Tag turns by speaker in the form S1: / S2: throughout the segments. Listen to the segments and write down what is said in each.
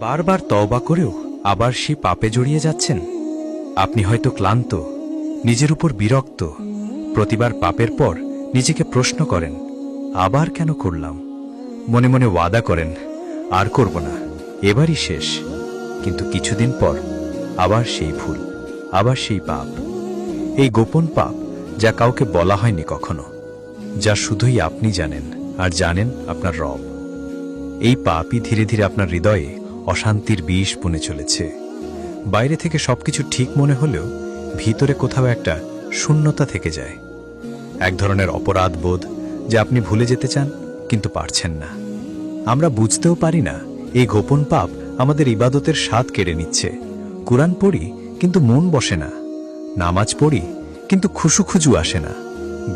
S1: বারবার তওবা করেও আবার সেই পাপে জড়িয়ে যাচ্ছেন? আপনি হয়তো ক্লান্ত, নিজের উপর বিরক্ত, প্রতিবার পাপের পর নিজেকে প্রশ্ন করেন, আবার কেন করলাম? মনে মনে ওয়াদা করেন, আর করব না, এবারই শেষ। কিন্তু কিছুদিন পর আবার সেই ভুল, আবার সেই পাপ। এই গোপন পাপ যা কাউকে বলা হয়নি কখনো, যা শুধুই আপনি জানেন, আর জানেন আপনার রব। এই পাপই ধীরে ধীরে আপনার হৃদয়ে অশান্তির বিষ পুনে চলেছে। বাইরে থেকে সবকিছু ঠিক মনে হলেও ভিতরে কোথাও একটা শূন্যতা থেকে যায়। এক ধরনের অপরাধ বোধ যা আপনি ভুলে যেতে চান, কিন্তু পারছেন না। আমরা বুঝতেও পারি না, এই গোপন পাপ আমাদের ইবাদতের স্বাদ কেড়ে নিচ্ছে। কোরআন পড়ি, কিন্তু মন বসে না। নামাজ পড়ি, কিন্তু খুশু খুজু আসে না।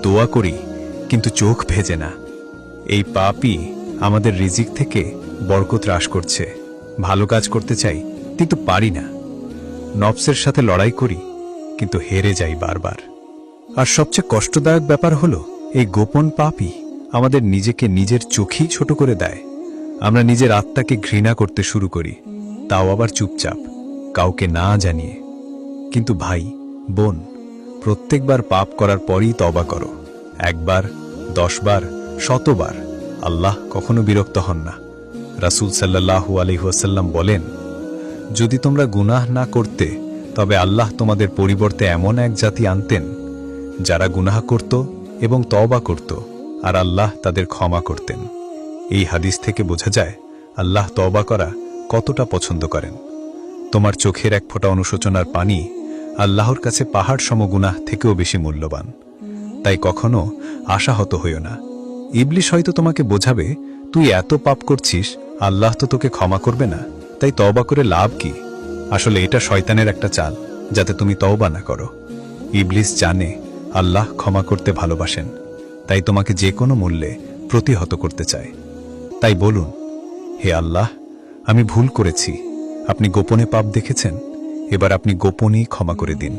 S1: দোয়া করি, কিন্তু চোখ ভেজে না। এই পাপই আমাদের রিজিক থেকে বরকত হ্রাস করছে। ভালো কাজ করতে চাই, কিন্তু পারি না। নবসের সাথে লড়াই করি, কিন্তু হেরে যাই বারবার। আর সবচেয়ে কষ্টদায়ক ব্যাপার হলো, এই গোপন পাপই আমাদের নিজেকে নিজের চোখেই ছোট করে দেয়। আমরা নিজের আত্মাকে ঘৃণা করতে শুরু করি, তাও আবার চুপচাপ, কাউকে না জানিয়ে। কিন্তু ভাই, বোন, প্রত্যেকবার পাপ করার পরই তবা করো। একবার, দশবার, শতবার, আল্লাহ কখনো বিরক্ত হন না। রাসূল সাল্লাল্লাহু আলহিহাসাল্লাম বলেন, যদি তোমরা গুনাহ না করতে, তবে আল্লাহ তোমাদের পরিবর্তে এমন এক জাতি আনতেন, যারা গুনাহ করত এবং তওবা করত, আর আল্লাহ তাদের ক্ষমা করতেন। এই হাদিস থেকে বোঝা যায়, আল্লাহ তওবা করা কতটা পছন্দ করেন। তোমার চোখের এক ফোঁটা অনুশোচনার পানি আল্লাহর কাছে পাহাড় সমগুনাহ থেকেও বেশি মূল্যবান। তাই কখনো আশাহত হইও না। ইবলিশ হয়তো তোমাকে বোঝাবে, তুই এত পাপ করছিস আল্লাহ তো তোকে ক্ষমা করবে না, তাই তওবা করে লাভ কি? আসলে এটা শয়তানের একটা চাল, যাতে তুমি তওবা না করো। ইবলিস জানে আল্লাহ ক্ষমা করতে ভালোবাসেন, তাই তোমাকে যে কোনো মূল্যে প্রতিহত করতে চায়। তাই বলুন, হে আল্লাহ, আমি ভুল করেছি। আপনি গোপনে পাপ দেখেছেন, এবার আপনি গোপনেই ক্ষমা করে দিন।